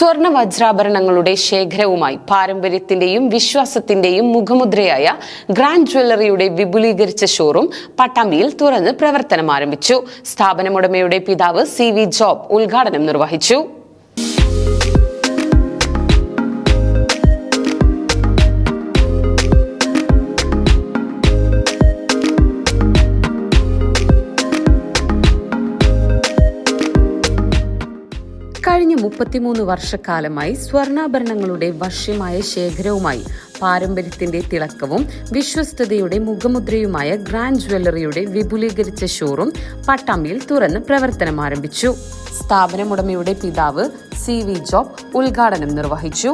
സ്വർണ വജ്രാഭരണങ്ങളുടെ ശേഖരവുമായി പാരമ്പര്യത്തിന്റെയും വിശ്വാസത്തിന്റെയും മുഖമുദ്രയായ ഗ്രാൻഡ് ജ്വല്ലറിയുടെ വിപുലീകരിച്ച ഷോറൂം പട്ടാമ്പിയിൽ തുറന്ന് പ്രവർത്തനം ആരംഭിച്ചു സ്ഥാപനമുടമയുടെ പിതാവ് സി വി ജോബ് ഉദ്ഘാടനം നിർവഹിച്ചു. കഴിഞ്ഞ മുപ്പത്തിമൂന്ന് വർഷക്കാലമായി സ്വർണാഭരണങ്ങളുടെ വശ്യമായ ശേഖരവുമായി പാരമ്പര്യത്തിന്റെ തിളക്കവും വിശ്വസ്തതയുടെ മുഖമുദ്രയുമായ ഗ്രാൻഡ് ജ്വല്ലറിയുടെ വിപുലീകരിച്ച ഷോറൂം പട്ടാമ്പിയിൽ തുറന്ന് പ്രവർത്തനം ആരംഭിച്ചു. സ്ഥാപനമുടമയുടെ പിതാവ് സി വി ജോബ് ഉദ്ഘാടനം നിർവഹിച്ചു.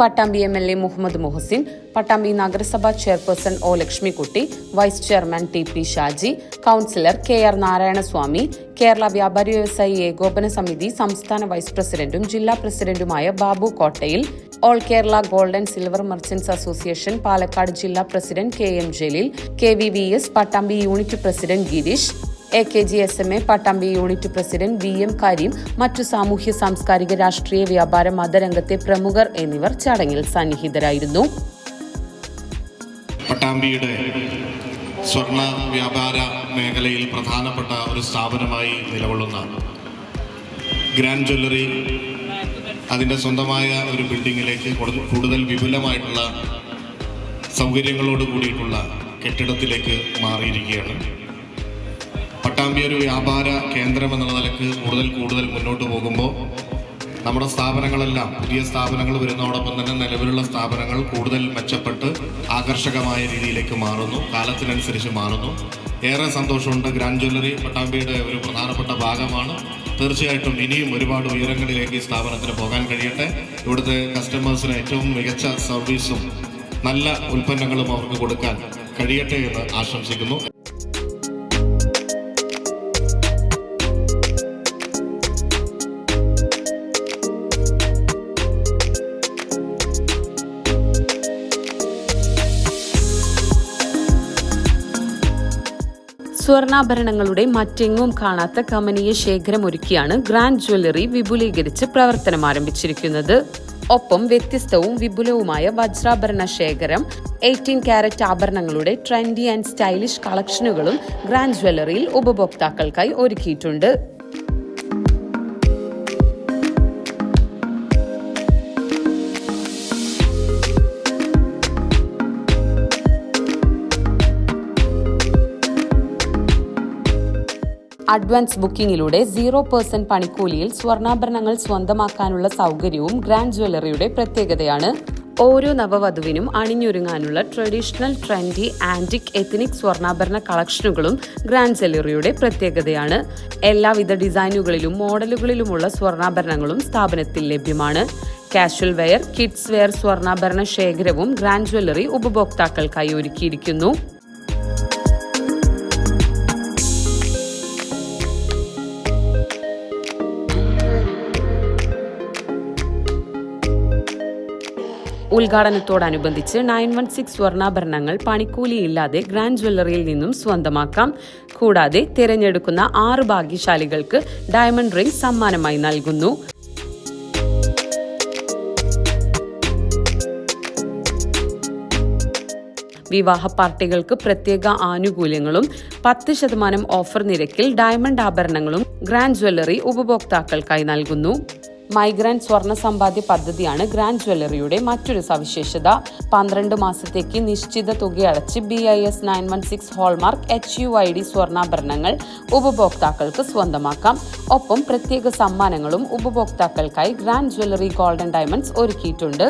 Pattambi M L A Muhammad Muhsin Pattambi നഗരസഭാ chairperson O Lakshmikutty vice chairman T P Shaji councillor K R Narayanaswamy Kerala വ്യാപാരി വ്യവസായി ഏകോപന സമിതി സംസ്ഥാന വൈസ് പ്രസിഡന്റും ജില്ലാ പ്രസിഡന്റുമായ Babu Kottayil all Kerala golden silver merchants association Palakkad ജില്ലാ president K M Jaleel K V V S Pattambi unit president Girish A K G S M A Pattambi unit president V M Kareem മറ്റു സാമൂഹ്യ സാംസ്കാരിക രാഷ്ട്രീയ വ്യാപാര മതരംഗത്തെ പ്രമുഖർ എന്നിവർ ചടങ്ങിൽ സന്നിഹിതരായിരുന്നു. പട്ടാമ്പിയുടെ സ്വർണ വ്യാപാര മേഖലയിൽ പ്രധാനപ്പെട്ട ഒരു സ്ഥാപനമായി നിലകൊള്ളുന്ന ഗ്രാൻഡ് ജ്വല്ലറി അതിന്റെ സ്വന്തമായ ഒരു ബിൽഡിങ്ങിലേക്ക് കൂടുതൽ വിപുലമായിട്ടുള്ള സൗകര്യങ്ങളോട് കൂടിയിട്ടുള്ള കെട്ടിടത്തിലേക്ക് മാറിയിരിക്കുകയാണ്. പട്ടാമ്പി ഒരു വ്യാപാര കേന്ദ്രം എന്നുള്ള നിലയ്ക്ക് കൂടുതൽ കൂടുതൽ മുന്നോട്ട് പോകുമ്പോൾ നമ്മുടെ സ്ഥാപനങ്ങളെല്ലാം പുതിയ സ്ഥാപനങ്ങൾ വരുന്നതോടൊപ്പം തന്നെ നിലവിലുള്ള സ്ഥാപനങ്ങൾ കൂടുതൽ മെച്ചപ്പെട്ട് ആകർഷകമായ രീതിയിലേക്ക് മാറുന്നു കാലത്തിനനുസരിച്ച് മാറുന്നു. ഏറെ സന്തോഷമുണ്ട്. ഗ്രാൻഡ് ജ്വല്ലറി പട്ടാമ്പിയുടെ ഒരു പ്രധാനപ്പെട്ട ഭാഗമാണ്. തീർച്ചയായിട്ടും ഇനിയും ഒരുപാട് ഉയരങ്ങളിലേക്ക് ഈ സ്ഥാപനത്തിന് പോകാൻ കഴിയട്ടെ. ഇവിടുത്തെ കസ്റ്റമേഴ്സിന് ഏറ്റവും മികച്ച സർവീസും നല്ല ഉൽപ്പന്നങ്ങളും അവർക്ക് കൊടുക്കാൻ കഴിയട്ടെ എന്ന് ആശംസിക്കുന്നു. സ്വർണാഭരണങ്ങളുടെ മറ്റെങ്ങും കാണാത്ത കമനീയ ശേഖരമൊരുക്കിയാണ് ഗ്രാൻഡ് ജ്വല്ലറി വിപുലീകരിച്ച് പ്രവർത്തനം ആരംഭിച്ചിരിക്കുന്നത്. ഒപ്പം വ്യത്യസ്തവും വിപുലവുമായ വജ്രാഭരണ ശേഖരം എയ്റ്റീൻ ക്യാരറ്റ് ആഭരണങ്ങളുടെ ട്രെൻഡി ആൻഡ് സ്റ്റൈലിഷ് കളക്ഷനുകളും ഗ്രാൻഡ് ജ്വല്ലറിയിൽ ഉപഭോക്താക്കൾക്കായി ഒരുക്കിയിട്ടുണ്ട്. അഡ്വാൻസ് ബുക്കിംഗിലൂടെ സീറോ പേഴ്സന്റ് പണിക്കൂലിയിൽ സ്വർണാഭരണങ്ങൾ സ്വന്തമാക്കാനുള്ള സൗകര്യവും ഗ്രാൻഡ് ജ്വല്ലറിയുടെ പ്രത്യേകതയാണ്. ഓരോ നവവധുവിനും അണിഞ്ഞൊരുങ്ങാനുള്ള ട്രഡീഷണൽ ട്രെൻഡി ആന്റിക് എത്തനിക് സ്വർണാഭരണ കളക്ഷനുകളും ഗ്രാൻഡ് ജ്വല്ലറിയുടെ പ്രത്യേകതയാണ്. എല്ലാവിധ ഡിസൈനുകളിലും മോഡലുകളിലുമുള്ള സ്വർണാഭരണങ്ങളും സ്ഥാപനത്തിൽ ലഭ്യമാണ്. കാഷ്വൽ വെയർ കിഡ്സ് വെയർ സ്വർണാഭരണ ശേഖരവും ഗ്രാൻഡ് ജ്വല്ലറി ഉപഭോക്താക്കൾക്കായി ഒരുക്കിയിരിക്കുന്നു. ഉദ്ഘാടനത്തോടനുബന്ധിച്ച് നയൻ വൺ സിക്സ് സ്വർണാഭരണങ്ങൾ പണിക്കൂലിയില്ലാതെ ഗ്രാൻഡ് ജ്വല്ലറിയിൽ നിന്നും സ്വന്തമാക്കാം. കൂടാതെ തിരഞ്ഞെടുക്കുന്ന ആറ് ഭാഗ്യശാലികൾക്ക് ഡയമണ്ട് റിംഗ് സമ്മാനമായി നൽകുന്നു. വിവാഹ പാർട്ടികൾക്ക് പ്രത്യേക ആനുകൂല്യങ്ങളും പത്ത് ശതമാനം ഓഫർ നിരക്കിൽ ഡയമണ്ട് ആഭരണങ്ങളും ഗ്രാൻഡ് ജ്വല്ലറി ഉപഭോക്താക്കൾക്കായി നൽകുന്നു. മൈഗ്രാൻഡ് സ്വർണ സമ്പാദ്യ പദ്ധതിയാണ് ഗ്രാൻഡ് ജ്വല്ലറിയുടെ മറ്റൊരു സവിശേഷത. പന്ത്രണ്ട് മാസത്തേക്ക് നിശ്ചിത തുക അടച്ച് B I S nine one six hallmark H U I D സ്വർണാഭരണങ്ങൾ ഉപഭോക്താക്കൾക്ക് സ്വന്തമാക്കാം. ഒപ്പം പ്രത്യേക സമ്മാനങ്ങളും ഉപഭോക്താക്കൾക്കായി ഗ്രാൻഡ് ജ്വല്ലറി ഗോൾഡൻ ഡയമണ്ട്സ് ഒരുക്കിയിട്ടുണ്ട്.